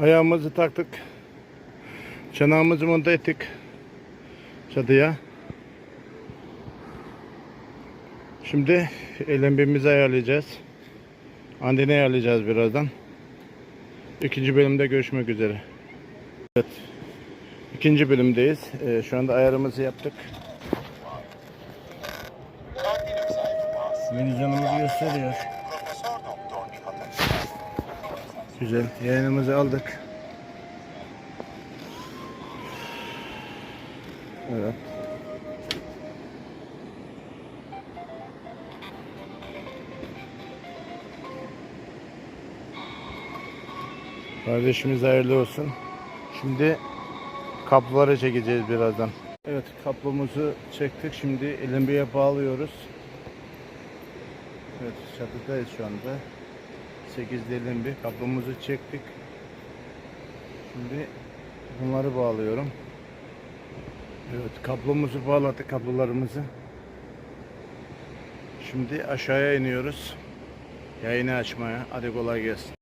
Ayağımızı taktık. Çanağımızı monte ettik. Çatıya. Şimdi elembimizi ayarlayacağız. Andini ayarlayacağız birazdan. İkinci bölümde görüşmek üzere. Evet. İkinci bölümdeyiz. Ee, şu anda ayarımızı yaptık. Vizyonumuzu gösteriyor. Güzel. Yayınımızı aldık. Evet. Kardeşimiz hayırlı olsun. Şimdi kapıları çekeceğiz birazdan. Evet kapımızı çektik. Şimdi elimbiye bağlıyoruz. Evet çatıdayız şu anda. 8 dilim bir kapımızı çektik. Şimdi bunları bağlıyorum. Evet kablomuzu bağladık kablolarımızı. Şimdi aşağıya iniyoruz. Yayını açmaya. Hadi kolay gelsin.